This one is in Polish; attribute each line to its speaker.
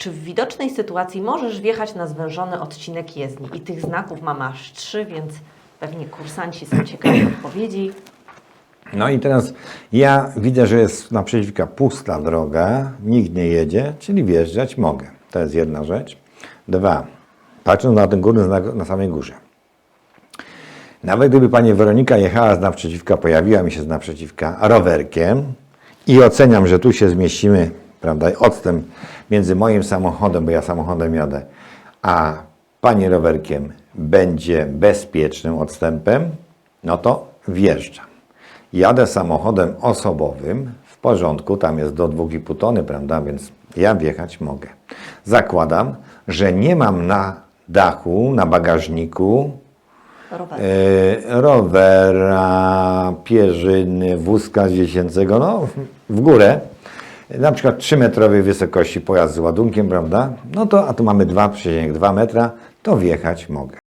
Speaker 1: Czy w widocznej sytuacji możesz wjechać na zwężony odcinek jezdni? I tych znaków mam aż trzy, więc pewnie kursanci są ciekawi odpowiedzi.
Speaker 2: No i teraz ja widzę, że jest naprzeciwka pusta droga, nikt nie jedzie, czyli wjeżdżać mogę. To jest jedna rzecz. Dwa, patrząc na ten górny znak na samej górze. Nawet gdyby pani Weronika jechała z naprzeciwka, pojawiła mi się z naprzeciwka rowerkiem i oceniam, że tu się zmieścimy, prawda, odstęp między moim samochodem, bo ja samochodem jadę, a pani rowerkiem będzie bezpiecznym odstępem, no to wjeżdżam. Jadę samochodem osobowym, w porządku, tam jest do 2,5 tony, prawda, więc ja wjechać mogę. Zakładam, że nie mam na dachu, na bagażniku
Speaker 1: Rower.
Speaker 2: e, rowera, pierzyny, wózka dziecięcego, no w górę, na przykład 3-metrowej wysokości pojazd z ładunkiem, prawda, no to, a tu mamy 2,2 metra, to wjechać mogę.